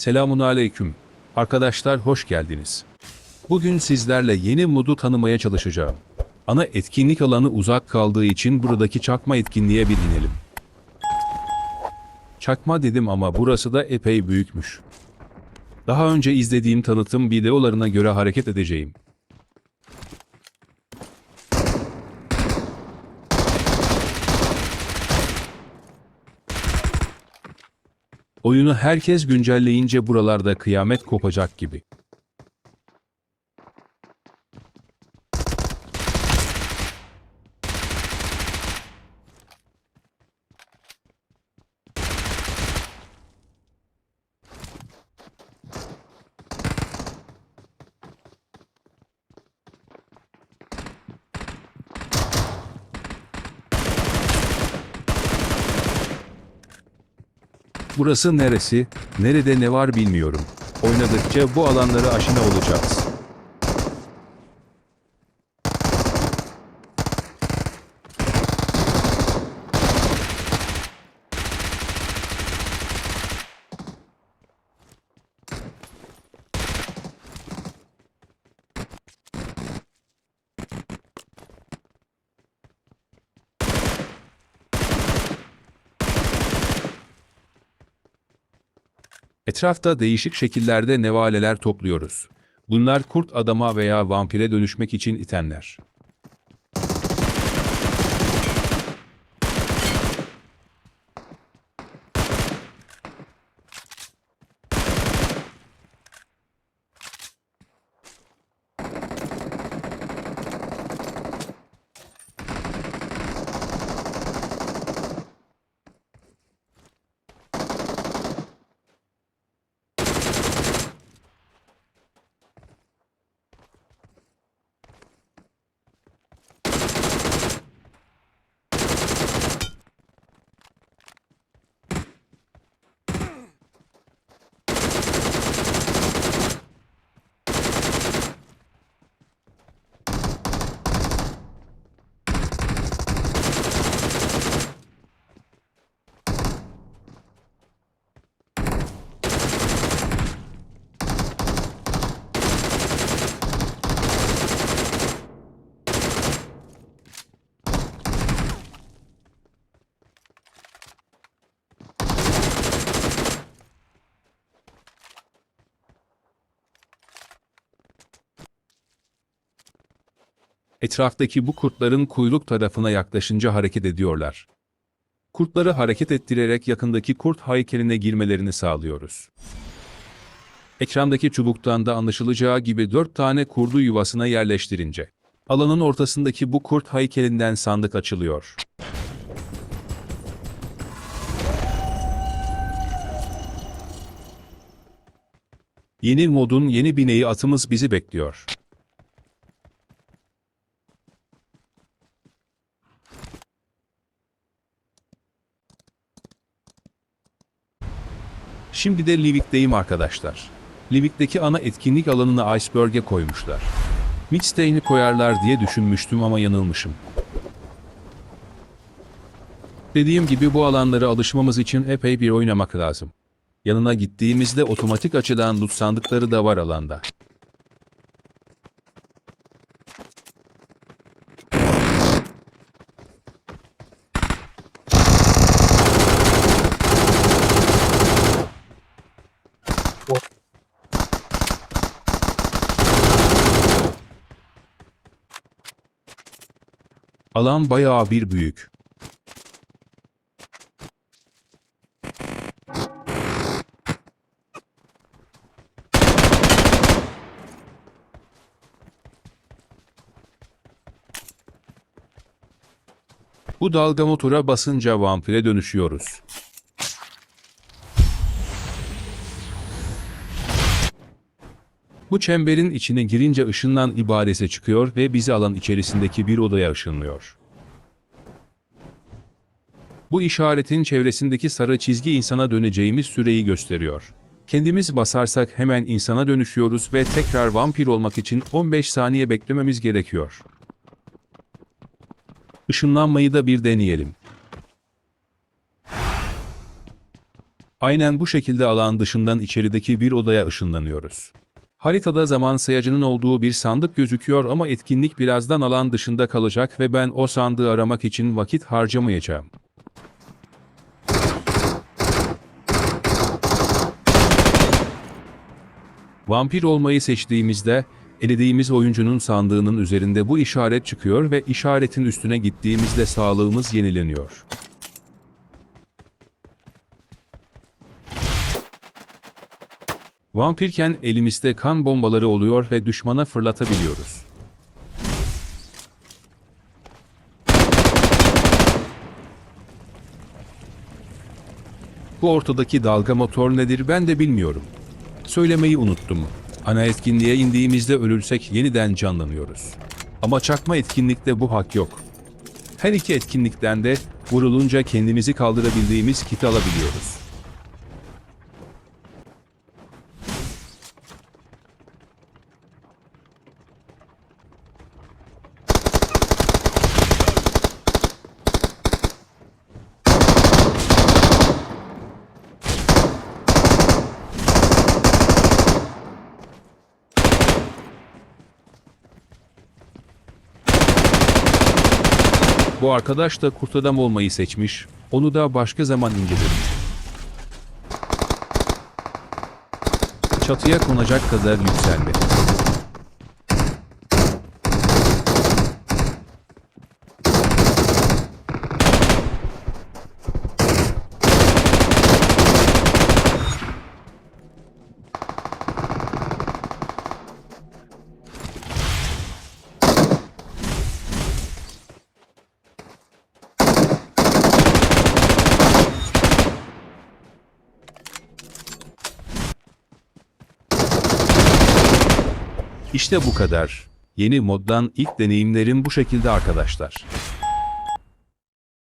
Selamun aleyküm. Arkadaşlar hoş geldiniz. Bugün sizlerle yeni modu tanımaya çalışacağım. Ana etkinlik alanı uzak kaldığı için buradaki çakma etkinliğe bir inelim. Çakma dedim ama burası da epey büyükmüş. Daha önce izlediğim tanıtım videolarına göre hareket edeceğim. Oyunu herkes güncelleyince buralarda kıyamet kopacak gibi. Burası neresi? Nerede ne var bilmiyorum. Oynadıkça bu alanlara aşina olacağız. Etrafta değişik şekillerde nevaleler topluyoruz. Bunlar kurt adama veya vampire dönüşmek için itenler. Etraftaki bu kurtların kuyruk tarafına yaklaşınca hareket ediyorlar. Kurtları hareket ettirerek yakındaki kurt heykeline girmelerini sağlıyoruz. Ekrandaki çubuktan da anlaşılacağı gibi dört tane kurdu yuvasına yerleştirince, alanın ortasındaki bu kurt heykelinden sandık açılıyor. Yeni modun yeni bineği atımız bizi bekliyor. Şimdi de Livik'teyim arkadaşlar. Livik'teki ana etkinlik alanını Iceberg'e koymuşlar. Midstein'i koyarlar diye düşünmüştüm ama yanılmışım. Dediğim gibi bu alanlara alışmamız için epey bir oynamak lazım. Yanına gittiğimizde otomatik açılan loot sandıkları da var alanda. Alan bayağı bir büyük. Bu dalga motora basınca vampire dönüşüyoruz. Bu çemberin içine girince ışından ibaresi çıkıyor ve bizi alan içerisindeki bir odaya ışınlıyor. Bu işaretin çevresindeki sarı çizgi insana döneceğimiz süreyi gösteriyor. Kendimiz basarsak hemen insana dönüşüyoruz ve tekrar vampir olmak için 15 saniye beklememiz gerekiyor. Işınlanmayı da bir deneyelim. Aynen bu şekilde alan dışından içerideki bir odaya ışınlanıyoruz. Haritada zaman sayacının olduğu bir sandık gözüküyor ama etkinlik birazdan alan dışında kalacak ve ben o sandığı aramak için vakit harcamayacağım. Vampir olmayı seçtiğimizde elediğimiz oyuncunun sandığının üzerinde bu işaret çıkıyor ve işaretin üstüne gittiğimizde sağlığımız yenileniyor. Vampirken elimizde kan bombaları oluyor ve düşmana fırlatabiliyoruz. Bu ortadaki dalga motor nedir ben de bilmiyorum. Söylemeyi unuttum. Ana etkinliğe indiğimizde ölürsek yeniden canlanıyoruz. Ama çakma etkinlikte bu hak yok. Her iki etkinlikten de vurulunca kendimizi kaldırabildiğimiz kiti alabiliyoruz. Bu arkadaş da kurt adam olmayı seçmiş, onu da başka zaman incelerim. Çatıya konacak kadar yükselme. İşte bu kadar. Yeni moddan ilk deneyimlerim bu şekilde arkadaşlar.